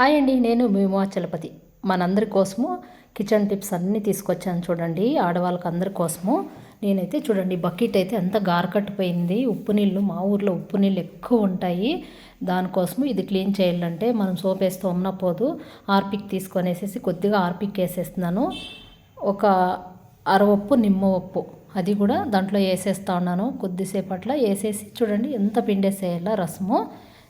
Hi అండి నేను భీమాచలపతి మనందరి కోసము కిచెన్ టిప్స్ అన్నీ తీసుకొచ్చాను చూడండి. ఆడవాళ్ళకి అందరి కోసము. నేనైతే చూడండి బకెట్ అయితే అంత గారకట్టిపోయింది. ఉప్పు నీళ్ళు మా ఊర్లో ఉప్పు నీళ్ళు ఎక్కువ ఉంటాయి. దానికోసము ఇది క్లీన్ చేయాలంటే మనం సోప్ వేస్తూ ఉన్న పోదు ఆర్పిక్ తీసుకొనేసేసి కొద్దిగా ఆర్పిక్ వేసేస్తున్నాను. ఒక అరవప్పు నిమ్మ ఉప్పు అది కూడా దాంట్లో వేసేస్తా ఉన్నాను. కొద్దిసేపు అట్లా వేసేసి చూడండి ఎంత పిండేసేయాల రసము.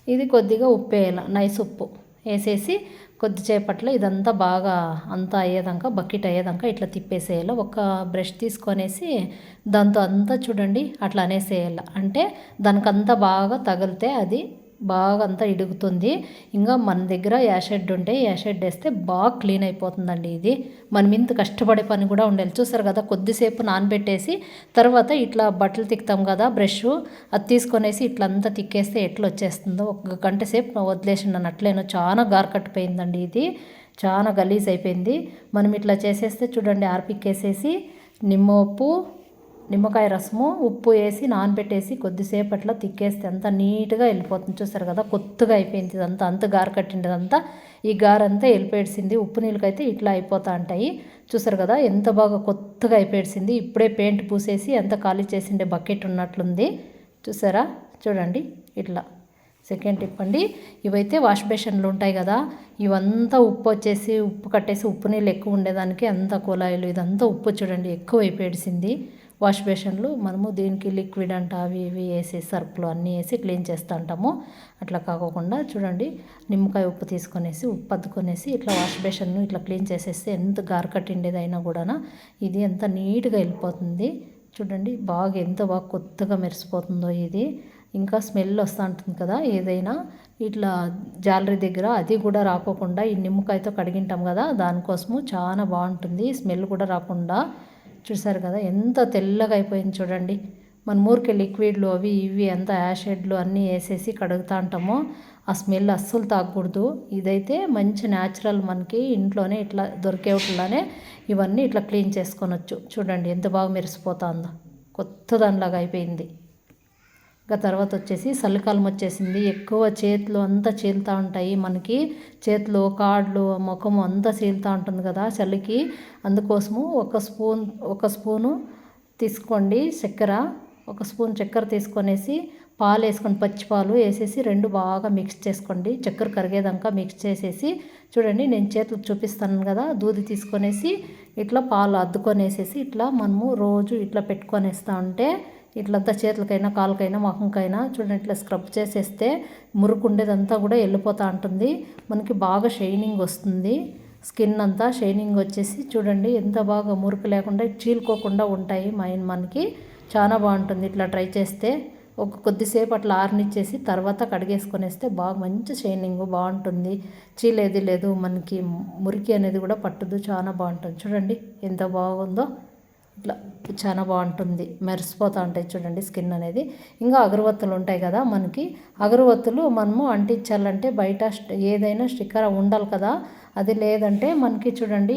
ఇది కొద్దిగా ఉప్పు వేయాలి నైస్ ఉప్పు. వేసేసి కొద్దిసేపట్లో ఇదంతా బాగా అంతా అయ్యేదాకా బకెట్ అయ్యేదాకా ఇట్లా తిప్పేసేయాలి. ఒక బ్రష్ తీసుకొనేసి దాంతో అంతా చూడండి అట్లా అనేసేయాలి. అంటే దానికంతా బాగా తగిలితే అది బాగా అంతా ఇడుగుతుంది. ఇంకా మన దగ్గర యాషెడ్ ఉంటే యాషెడ్ వేస్తే బాగా క్లీన్ అయిపోతుందండి ఇది. మనం ఇంత కష్టపడే పని కూడా ఉండాలి. చూసారు కదా కొద్దిసేపు నానబెట్టేసి తర్వాత ఇట్లా బట్టలు తిక్తాం కదా బ్రష్. అది తీసుకొనేసి ఇట్లా అంతా తిక్కేస్తే ఎట్లా వచ్చేస్తుందో ఒక గంట సేపు వదిలేసిండను అట్లేను చాలా గారు కట్టిపోయిందండి ఇది. చాలా గలీజ్ అయిపోయింది. మనం ఇట్లా చేసేస్తే చూడండి ఆర్పిక్కేసేసి నిమ్మ ఉప్పు నిమ్మకాయ రసము ఉప్పు వేసి నానబెట్టేసి కొద్దిసేపట్లో తిక్కేస్తే అంతా నీట్గా వెళ్ళిపోతుంది. చూసారు కదా కొత్తగా అయిపోయింది ఇదంతా అంత గారు కట్టిండదంతా ఈ గారు అంతా వెళ్ళిపోయేసింది. ఉప్పు నీళ్ళకైతే ఇట్లా అయిపోతూ ఉంటాయి చూసారు కదా ఎంత బాగా కొత్తగా అయిపోయేసింది. ఇప్పుడే పెయింట్ పూసేసి ఎంత ఖాళీ చేసిండే బకెట్ ఉన్నట్లుంది. చూసారా? చూడండి ఇట్లా. సెకండ్ టిప్ అండి ఇవైతే వాష్ బేషన్లు ఉంటాయి కదా ఇవంతా ఉప్పు వచ్చేసి ఉప్పు కట్టేసి ఉప్పు నీళ్ళు ఎక్కువ ఉండేదానికి అంత కులాయిలు ఇదంతా ఉప్పు చూడండి ఎక్కువ అయిపోయేసింది. వాష్ బేషన్లు మనము దీనికి లిక్విడ్ అంట అవి ఇవి వేసి సర్పులు అన్నీ వేసి క్లీన్ చేస్తూ ఉంటాము. అట్లా కాకోకుండా చూడండి నిమ్మకాయ ఉప్పు తీసుకొనేసి ఉప్పు అద్దుకొనేసి ఇట్లా వాష్ బేషన్ను ఇట్లా క్లీన్ చేసేస్తే ఎంత గారకట్టిండేదైనా కూడా ఇది ఎంత నీట్గా వెళ్ళిపోతుంది. చూడండి బాగా ఎంత బాగా కొత్తగా మెరిసిపోతుందో ఇది. ఇంకా స్మెల్ వస్తూ ఉంటుంది కదా ఏదైనా. ఇట్లా జాలరీ దగ్గర అది కూడా రాకోకుండా ఈ నిమ్మకాయతో కడిగింటాం కదా దానికోసము చాలా బాగుంటుంది. స్మెల్ కూడా రాకుండా చూసారు కదా ఎంత తెల్లగా అయిపోయింది చూడండి. మన ఊరికే లిక్విడ్లు అవి ఇవి అంతా యాషెడ్లు అన్నీ వేసేసి కడుగుతా ఉంటామో ఆ స్మెల్ అస్సలు తాగకూడదు. ఇదైతే మంచి న్యాచురల్ మనకి ఇంట్లోనే ఇట్లా దొరికేట్లానే ఇవన్నీ ఇట్లా క్లీన్ చేసుకొనొచ్చు. చూడండి ఎంత బాగా మెరిసిపోతుందో. కొత్త దానిలాగా అయిపోయింది. ఇంకా తర్వాత వచ్చేసి చలికాలం వచ్చేసింది. ఎక్కువ చేతులు అంతా చీలుతూ ఉంటాయి మనకి. చేతులు కాళ్ళు ముఖము అంతా చీలుతూ ఉంటుంది కదా చలికి. అందుకోసము ఒక స్పూన్ ఒక స్పూను తీసుకోండి చక్కెర. ఒక స్పూన్ చక్కెర తీసుకొనేసి పాలు వేసుకొని పచ్చి పాలు వేసేసి రెండు బాగా మిక్స్ చేసుకోండి. చక్కెర కరిగేదాకా మిక్స్ చేసేసి చూడండి నేను చేతులకు చూపిస్తాను కదా దూది తీసుకొనేసి ఇట్లా పాలు అద్దుకొనేసేసి ఇట్లా మనము రోజు ఇట్లా పెట్టుకొనేస్తా ఉంటే ఇట్లంతా చేతులకైనా కాళ్ళకైనా మొహంకైనా చూడండి ఇట్లా స్క్రబ్ చేసేస్తే మురుకు ఉండేదంతా కూడా వెళ్ళిపోతూ ఉంటుంది మనకి బాగా షైనింగ్ వస్తుంది. స్కిన్ అంతా షైనింగ్ వచ్చేసి చూడండి ఎంత బాగా మురుకు లేకుండా చీలుకోకుండా ఉంటాయి మైన్ మనకి. చాలా బాగుంటుంది ఇట్లా ట్రై చేస్తే. ఒక కొద్దిసేపు అట్లా ఆరనిచ్చేసి తర్వాత కడిగేసుకొనేస్తే బాగా మంచి షైనింగ్ బాగుంటుంది. చీలేది లేదు మనకి మురికి అనేది కూడా పట్టదు చాలా బాగుంటుంది. చూడండి ఎంత బాగుందో. ఇట్లా చాలా బాగుంటుంది. మెరిసిపోతూ ఉంటాయి చూడండి స్కిన్ అనేది. ఇంకా అగరవత్తులు ఉంటాయి కదా మనకి. అగరవత్తులు మనము అంటించాలంటే బయట ఏదైనా స్టిక్కర్ ఉండాలి కదా. అది లేదంటే మనకి చూడండి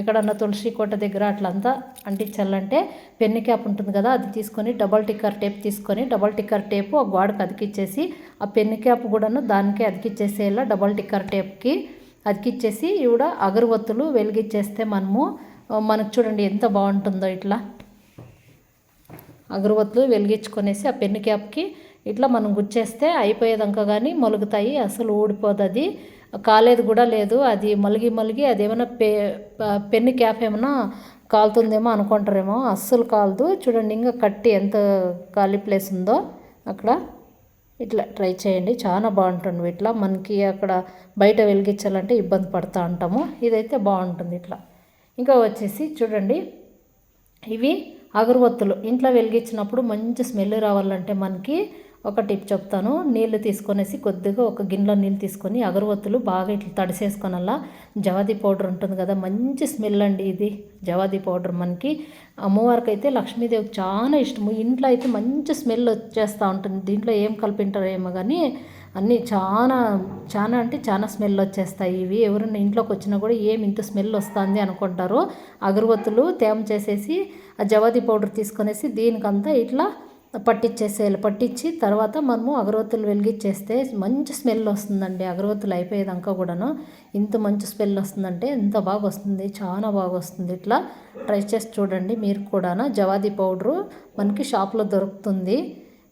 ఎక్కడన్నా తులసి కోట దగ్గర అట్లంతా అంటించాలంటే పెన్ను క్యాప్ ఉంటుంది కదా అది తీసుకొని డబల్ టిక్కర్ టేప్ తీసుకొని డబల్ టిక్కర్ టేపు ఆ గోడకు అతికిచ్చేసి ఆ పెన్ను క్యాప్ కూడాను దానికే అతికిచ్చేసేలా డబల్ టిక్కర్ టేప్కి అతికిచ్చేసి ఇవిడ అగరవత్తులు వెలిగించేస్తే మనము మనకు చూడండి ఎంత బాగుంటుందో ఇట్లా. అగరబత్తులు వెలిగించుకొనేసి ఆ పెన్ను క్యాప్కి ఇట్లా మనం గుచ్చేస్తే అయిపోయేదాకా కానీ మొలుగుతాయి అసలు ఊడిపోదు అది కాలేదు కూడా లేదు అది మలిగి మలిగి అదేమైనా పె పెన్ను క్యాప్ ఏమైనా కాలుతుందేమో అనుకుంటారేమో అస్సలు కాలదు. చూడండి ఇంకా కట్టి ఎంత ఖాళీ ప్లేస్ ఉందో అక్కడ. ఇట్లా ట్రై చేయండి చాలా బాగుంటుంది ఇట్లా. మనకి అక్కడ బయట వెలిగించాలంటే ఇబ్బంది పడుతూ ఉంటాము. ఇదైతే బాగుంటుంది ఇట్లా. ఇంకా వచ్చేసి చూడండి. ఇవి అగరబత్తులు. ఇంట్లో వెలిగించినప్పుడు మంచి స్మెల్ రావాలంటే మనకి ఒక టిప్ చెప్తాను. నీళ్ళు తీసుకొనేసి కొద్దిగా ఒక గిన్నెలో నీళ్ళు తీసుకొని అగరవత్తులు బాగా ఇట్లా తడిసేసుకొనల్లా. జవాది పౌడర్ ఉంటుంది కదా మంచి స్మెల్ అండి ఇది. జవాది పౌడర్ మనకి. అమ్మవారికి అయితే లక్ష్మీదేవికి చాలా ఇష్టము. ఇంట్లో అయితే మంచి స్మెల్ వచ్చేస్తూ ఉంటుంది. దీంట్లో ఏం కలిపింటారో ఏమో కానీ అన్నీ చాలా చాలా అంటే చాలా స్మెల్ వచ్చేస్తాయి ఇవి. ఎవరైనా ఇంట్లోకి వచ్చినా కూడా ఏమి ఇంత స్మెల్ వస్తుంది అనుకుంటారు. అగరబత్తులు తేమ చేసేసి ఆ జవాది పౌడర్ తీసుకొనేసి దీనికంతా ఇట్లా పట్టించేసేయాలి పట్టించి తర్వాత మనము అగరవత్తులు వెలిగించేస్తే మంచి స్మెల్ వస్తుందండి. అగరవత్తులు అయిపోయేదాకా కూడాను ఇంత మంచి స్మెల్ వస్తుందంటే ఎంత బాగా వస్తుంది చాలా బాగా వస్తుంది ఇట్లా ట్రై చేసి చూడండి మీరు కూడా జవాది పౌడరు మనకి షాప్లో దొరుకుతుంది.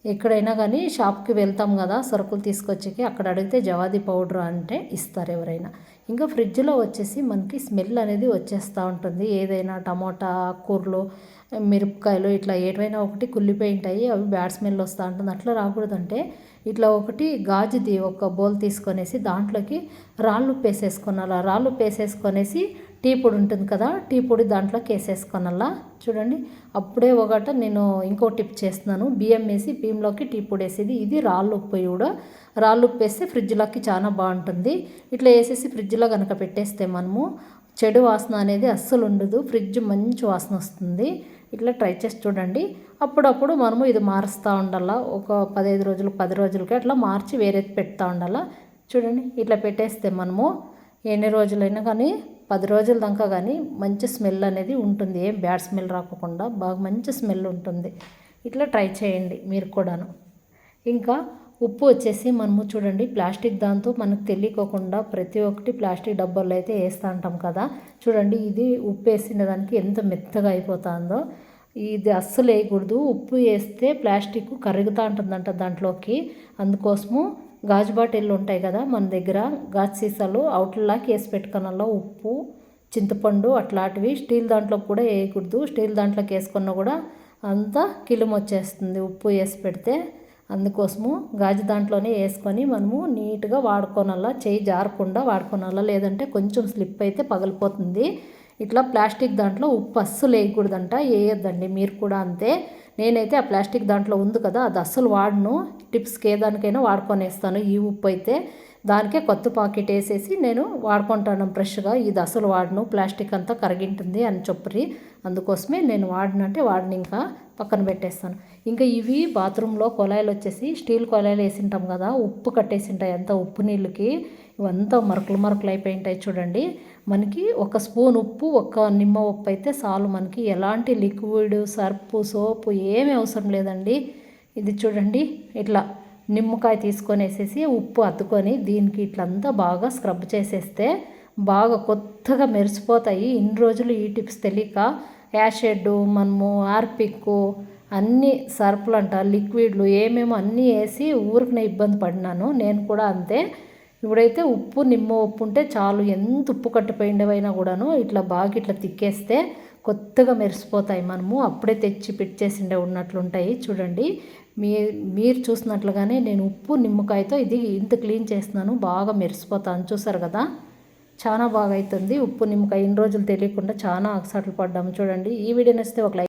ఎక్కడైనా కానీ షాప్కి వెళ్తాం కదా సరుకులు తీసుకొచ్చేకి అక్కడ అడిగితే జవాది పౌడర్ అంటే ఇస్తారు ఎవరైనా. ఇంకా ఫ్రిడ్జ్లో వచ్చేసి మనకి స్మెల్ అనేది వచ్చేస్తూ ఉంటుంది. ఏదైనా టమోటా కూరలు మిరపకాయలు ఇట్లా ఏవైనా ఒకటి కుళ్ళిపోయి ఉంటాయి అవి బ్యాడ్ స్మెల్ వస్తూ ఉంటుంది. అట్లా రాకూడదంటే ఇట్లా ఒకటి గాజుది ఒక బౌల్ తీసుకొనేసి దాంట్లోకి రాళ్ళు పేసేసుకున్నాను ఆ రాళ్ళు పేసేసుకొనేసి టీ పొడి ఉంటుంది కదా టీ పొడి దాంట్లోకి వేసేసుకోనాలా చూడండి అప్పుడే ఒకట నేను ఇంకో టిప్ చేస్తున్నాను. బియ్యం వేసి బియ్యంలోకి టీ పొడి వేసేది. ఇది రాళ్ళు ఉప్పు కూడా. రాళ్ళు ఉప్పు వేస్తే ఫ్రిడ్జ్లోకి చాలా బాగుంటుంది. ఇట్లా వేసేసి ఫ్రిడ్జ్లో కనుక పెట్టేస్తే మనము చెడు వాసన అనేది అస్సలు ఉండదు. ఫ్రిడ్జ్ మంచి వాసన వస్తుంది. ఇట్లా ట్రై చేసి చూడండి. అప్పుడప్పుడు మనము ఇది మారుస్తూ ఉండాలా? ఒక పదహైదు రోజులు పది రోజులకి అట్లా మార్చి వేరేది పెడతా ఉండాలా? చూడండి ఇట్లా పెట్టేస్తే మనము ఎన్ని రోజులైనా కానీ పది రోజుల దాకా కానీ మంచి స్మెల్ అనేది ఉంటుంది. ఏం బ్యాడ్ స్మెల్ రాకుండా బాగా మంచి స్మెల్ ఉంటుంది. ఇట్లా ట్రై చేయండి మీరు కూడాను. ఇంకా ఉప్పు వచ్చేసి మనము చూడండి ప్లాస్టిక్ దాంతో మనకు తెలియకోకుండా ప్రతి ఒక్కటి ప్లాస్టిక్ డబ్బాల్లో అయితే వేస్తూ ఉంటాం కదా. చూడండి ఇది ఉప్పు వేసిన దానికి ఎంత మెత్తగా అయిపోతుందో. ఇది అస్సలు వేయకూడదు. ఉప్పు వేస్తే ప్లాస్టిక్ కరుగుతూ ఉంటుందంట దాంట్లోకి. అందుకోసము గాజు బాటిల్లు ఉంటాయి కదా మన దగ్గర గాజు సీసాలు అవుట్లాకి వేసి పెట్టుకున్నలో ఉప్పు చింతపండు అట్లాంటివి. స్టీల్ దాంట్లో కూడా వేయకూడదు. స్టీల్ దాంట్లోకి వేసుకున్నా కూడా అంతా కిలుము వచ్చేస్తుంది ఉప్పు వేసి పెడితే. అందుకోసము గాజు దాంట్లోనే వేసుకొని మనము నీట్గా వాడుకోనాలా చేయి జారకుండా వాడుకోనాలా లేదంటే కొంచెం స్లిప్ అయితే పగిలిపోతుంది. ఇట్లా ప్లాస్టిక్ దాంట్లో ఉప్పు అస్సలు వేయకూడదంట వేయద్దండి. మీరు కూడా అంతే. నేనైతే ఆ ప్లాస్టిక్ దాంట్లో ఉంది కదా అది అస్సలు వాడను. టిప్స్కి ఏ దానికైనా వాడుకొనేస్తాను. ఈ ఉప్పు అయితే దానికే కొత్త పాకెట్ వేసేసి నేను వాడుకుంటాను ఫ్రెష్గా. ఇది అసలు వాడను. ప్లాస్టిక్ అంతా కరిగింటుంది అని చెప్పరి. అందుకోసమే నేను వాడినంటే వాడిని ఇంకా పక్కన పెట్టేస్తాను. ఇంకా ఇవి బాత్రూంలో కొలాయిలు వచ్చేసి స్టీల్ కొలాయిలు వేసింటాం కదా ఉప్పు కట్టేసింటాయి అంతా ఉప్పు నీళ్ళకి. ఇవంతా మరకలు మరకలు అయిపోయి ఉంటాయి చూడండి. మనకి ఒక స్పూన్ ఉప్పు ఒక నిమ్మ ఉప్పు అయితే చాలు మనకి. ఎలాంటి లిక్విడ్ సర్పు సోపు ఏమీ అవసరం లేదండి. ఇది చూడండి ఇట్లా నిమ్మకాయ తీసుకొని వేసేసి ఉప్పు అద్దుకొని దీనికి ఇట్లంతా బాగా స్క్రబ్ చేసేస్తే బాగా కొత్తగా మెరిసిపోతాయి. ఇన్ని రోజులు ఈ టిప్స్ తెలియక యాషెడ్ మనము ఆర్పిక్ అన్ని సర్పులు అంట లిక్విడ్లు ఏమేమో అన్నీ వేసి ఊరికి ఇబ్బంది పడినాను. నేను కూడా అంతే. ఇప్పుడైతే ఉప్పు నిమ్మ ఉప్పు ఉంటే చాలు. ఎంత ఉప్పు కట్టిపోయిండవైనా కూడాను ఇట్లా బాగా ఇట్లా తిక్కేస్తే కొత్తగా మెరిసిపోతాయి మనము. అప్పుడే తెచ్చి పెట్టేసిండే ఉన్నట్లుంటాయి. చూడండి మీ మీరు చూసినట్లుగానే నేను ఉప్పు నిమ్మకాయతో ఇది ఇంత క్లీన్ చేస్తున్నాను. బాగా మెరిసిపోతాను. చూసారు కదా? చాలా బాగా అవుతుంది ఉప్పు నిమ్మకాయ ఇన్ని రోజులు తెలియకుండా చాలా అగసాట్లు పడ్డాము. చూడండి ఈ వీడియో నచ్చితే ఒక లైక్